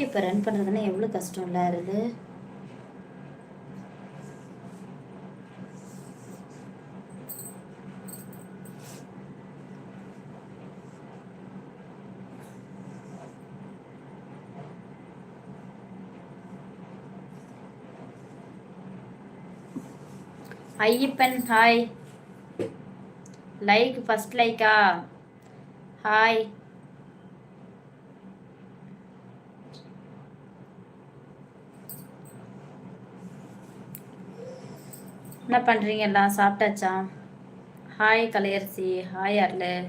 யூடியூப்பை ரன் பண்ணுறதுன்னா எவ்வளோ கஷ்டம் இல்லை அது ஐயப்பன் ஹாய் லைக் ஃபஸ்ட் லைக்கா ஹாய் என்ன பண்ணுறீங்க எல்லாம்? சாப்பிட்டாச்சா? ஹாய் கலையரசி. ஹாய் அருள்.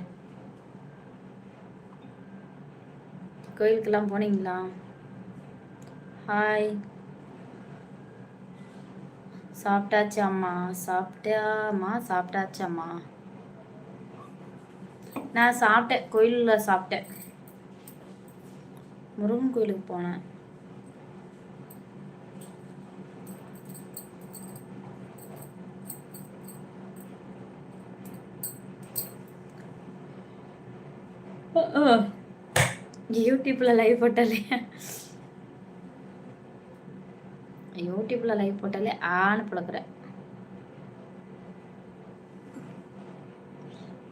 கோயிலுக்கெல்லாம் போனீங்களா? ஹாய் சாப்பிட்டாச்சாம்மா? சாப்பிட்டாம்மா சாப்பிட்டாச்சாம்மா. நான் சாப்பிட்டேன். கோயிலில் சாப்பிட்டேன். முருகன் கோயிலுக்கு போனேன். யூடியூப்ல லைவ் போட்டாலே. யூடியூப்ல லைவ் போட்டாலே ஆன்னு புழக்கிறேன்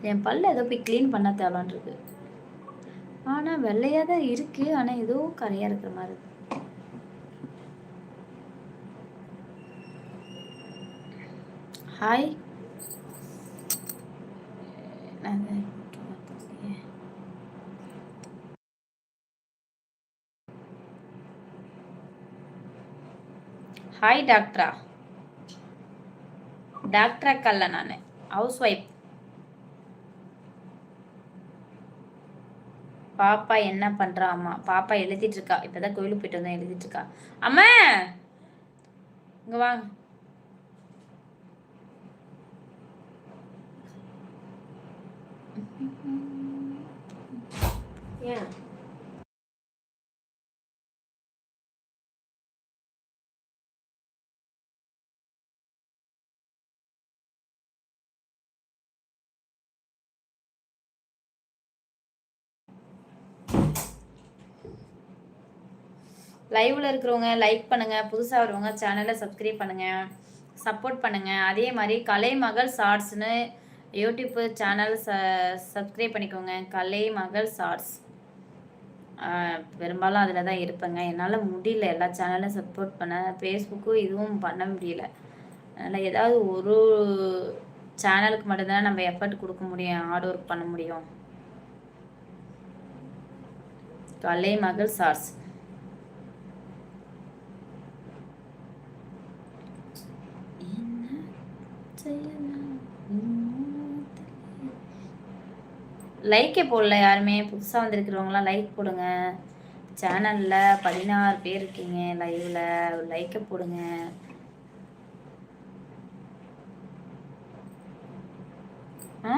என் பல்ல ஏதோ போய் க்ளீன் பண்ண தேவலான் இருக்கு. ஆனால் வெள்ளையாக தான் இருக்கு. ஆனால் ஏதோ கரையாக இருக்கிற மாதிரி இருக்கு. ஹாய் ஹாய் டாக்டரா டாக்டரா கல்ல நான். ஹவுஸ் ஒய்ஃப் பாப்பா என்ன பண்ணுறா அம்மா? பாப்பா எழுதிட்டு இருக்கா. இப்பதான் கோயிலுக்கு போயிட்டு வந்தா எழுதிட்டு இருக்கா. அம்மா! இங்கே வாங்க. ஏன்? லைவ்ல இருக்கிறவங்க லைக் பண்ணுங்க. புதுசாக வருவங்க சேனலை சப்ஸ்கிரைப் பண்ணுங்க. சப்போர்ட் பண்ணுங்க. அதே மாதிரி கலை மகள் ஷார்ட்ஸ்னு யூடியூப் சேனல் ச சப்ஸ்கிரைப் பண்ணிக்கோங்க. கலை மகள் ஷார்ட்ஸ் பெரும்பாலும் அதில் தான் இருப்பேங்க. என்னால் முடியல. எல்லா சேனலும் சப்போர்ட் பண்ண ஃபேஸ்புக்கும் இதுவும் பண்ண முடியல. அதனால் ஏதாவது ஒரு சேனலுக்கு மட்டும்தான் நம்ம எஃபர்ட் கொடுக்க முடியும் ஹார்ட் ஒர்க் பண்ண முடியும். கலை மகள் சார்ஸ் லைக்கே போடல யாருமே. புதுசாக வந்திருக்கிறவங்களாம் லைக் போடுங்க. சேனலில் பதினாறு பேர் இருக்கீங்க லைவில் லைக்கை போடுங்க. ஆ?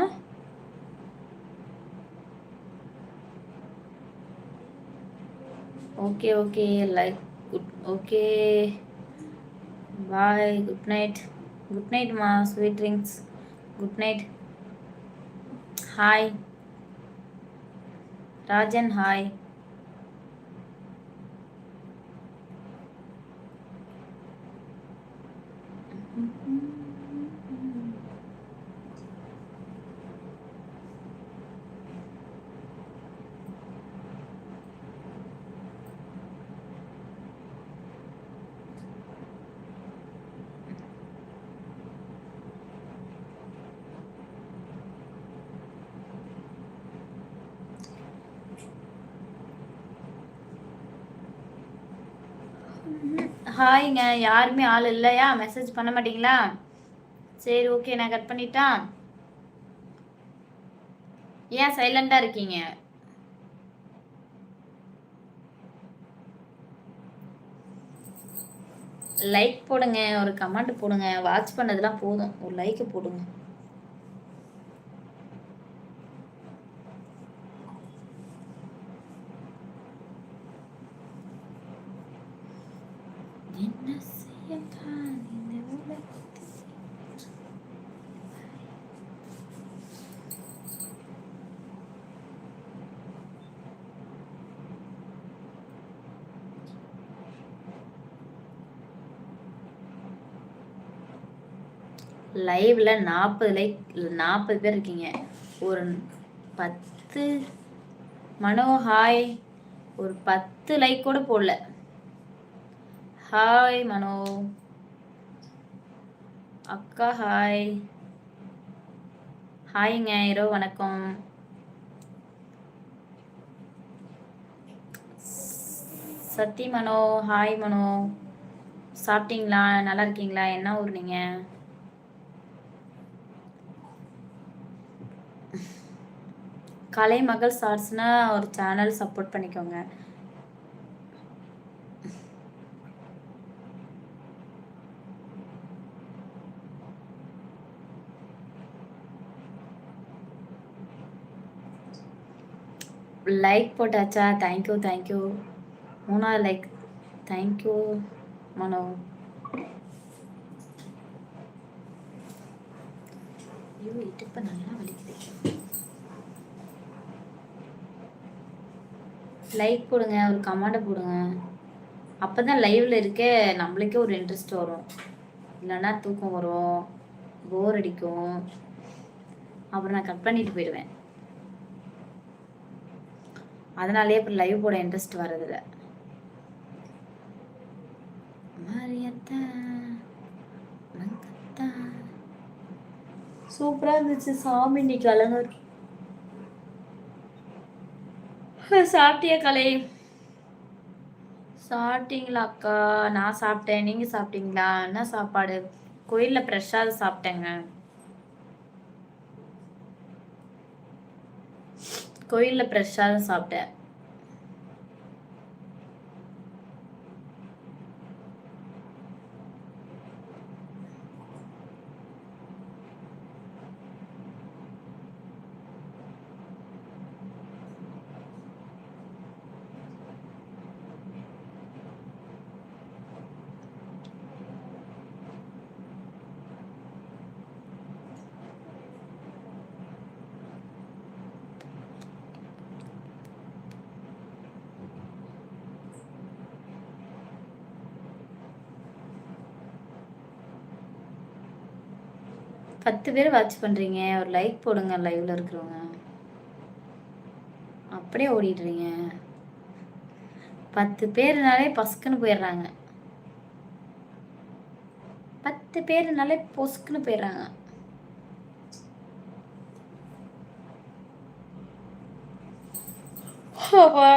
Okay okay like good okay bye good night good நைட்மா sweet drinks good night hi Rajan hi. ஹாய்ங்க. யாருமே ஆள் இல்லையா? மெசேஜ் பண்ண மாட்டீங்களா? சரி ஓகே. நான் கட் பண்ணிட்டான் ஏன் சைலண்டாக இருக்கீங்க? லைக் போடுங்க. ஒரு கமெண்ட் போடுங்க. வாட்ச் பண்ணதெல்லாம் போதும். ஒரு லைக் போடுங்க. லைவ்ல நாற்பது லைக் நாற்பது பேர் இருக்கீங்க. ஒரு பத்து மனோ ஹாய் ஒரு பத்து லைக் கூட போடல. ஹாய் மனோ அக்கா ஹாய் ஹாய்ங்க இரவு வணக்கம். சத்தி மனோ ஹாய் மனோ சாப்பிட்டீங்களா? நல்லா இருக்கீங்களா? என்ன ஊர் நீங்கள் கலைமகள் சாட்ஸ்னா ஒரு சேனல் சப்போர்ட் பண்ணிக்கோங்க. லைக் போட்டாச்சா? தேங்க்யூ தேங்க்யூ மூணாவது லைக் தேங்க்யூ மனோ. ஐயோ இடுப்பு நல்லா வலிக்குது. லைக் போடுங்க ஒரு கமெண்ட் போடுங்க. அப்போ தான் லைவில் இருக்க நம்மளுக்கே ஒரு இன்ட்ரெஸ்ட் வரும். இல்லைன்னா தூக்கம் வரும் போர் அடிக்கும். அப்புறம் நான் கட் பண்ணிட்டு போயிடுவேன். அதனாலேயே அப்புறம் லைவ் போட இன்ட்ரெஸ்ட் வர்றதில்ல. மரியத்தா சூப்பராக இருந்துச்சு சாமி இன்னைக்கு அலங்கர் சாப்பிட்டியா கலை? சாப்பிட்டீங்களா அக்கா? நான் சாப்பிட்டேன். நீங்கள் சாப்பிட்டீங்களா? என்ன சாப்பாடு? கோயிலில் பிரசாதம் சாப்பிட்டேங்க. கோயிலில் பிரசாதம் சாப்பிட்டேன். பத்து பேர் வாட்ச் பண்ணுறீங்க ஒரு லைக் போடுங்க லைவில் இருக்கிறவங்க. அப்படியே ஓடிடுறீங்க. பத்து பேர்னாலே பஸ்க்குன்னு போயிடுறாங்க. பத்து பேருனாலே பொஸ்க்குன்னு போயிடுறாங்க. அப்பா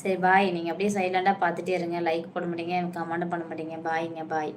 சரி பாய் நீங்கள் அப்படியே சைலண்டாக பார்த்துட்டே இருங்க. லைக் போட மாட்டீங்க கமெண்ட் பண்ண மாட்டீங்க. பாய்ங்க பாய்